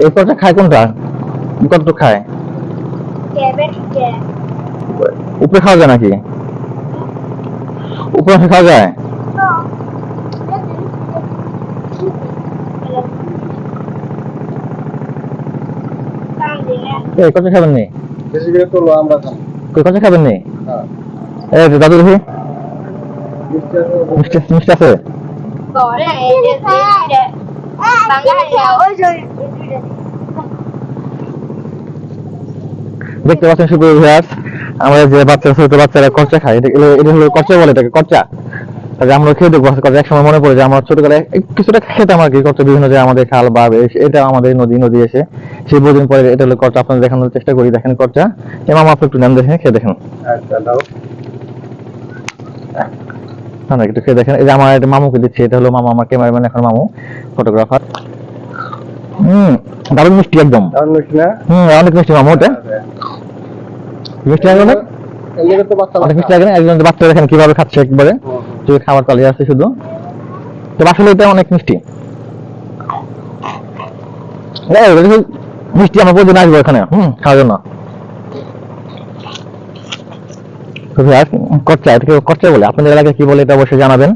এই কটা খায় কোনটা? কতটুকু খায়? উপরে খাওয়া যায় নাকি? উপরে খাওয়া যায়? এই কত খাবেন নি? বেশি করে তো আমরা খাব কত খাবেন নি? হ্যাঁ। এই দাদু দেখি। মিষ্টি আছে? মিষ্টি মিষ্টি আছে। দেখতে পাচ্ছেন শুধু ভিউয়ার্স আমরা যে বাচ্চা ছোট বাচ্চারা কচ্চা খায় এটা এটা হলো কচ্চা বলে এটাকে কচ্চা। তাহলে আমরা খেয়ে দেখব কচ্চা এক সময় মনে পড়ে যে আমরা ছোটবেলায় কিছুটা খেতাম আর কি কচ্চা বিভিন্ন যে আমাদের খাল বা এটা আমাদের নদী নদী এসে। সেই বহুদিন পরে এটা হলো কচ্চা আপনাদের দেখানোর চেষ্টা করি দেখেন কচ্চা। এমাম আপনি একটু নাম দেখেন খেয়ে দেখেন। আচ্ছা না না, একটু খেয়ে দেখেন। এই যে আমার একটা মামুকে দিচ্ছি এটা হলো মামা আমার ক্যামেরাম্যান এখন মামু ফটোগ্রাফার হুম দারুণ মিষ্টি একদম। আর মিষ্টি না? হুম অনেক মিষ্টি মামু ওটা মিষ্টি অনেক এদিকে অনেক মিষ্টি লাগে না? একজন বাচ্চা দেখেন কীভাবে খাচ্ছে একবারে। যদি খাবার চালিয়ে আছে শুধু। তো আসলে এটা অনেক মিষ্টি। এই, এটা শুধু মিষ্টি আমার প্রতিদিন আসব এখানে হুম খাওয়ার জন্য। তো ভাই, আর কচ্চা এটাকে কচ্চা বলে। আপনাদের এলাকায় কি বলে এটা অবশ্যই জানাবেন।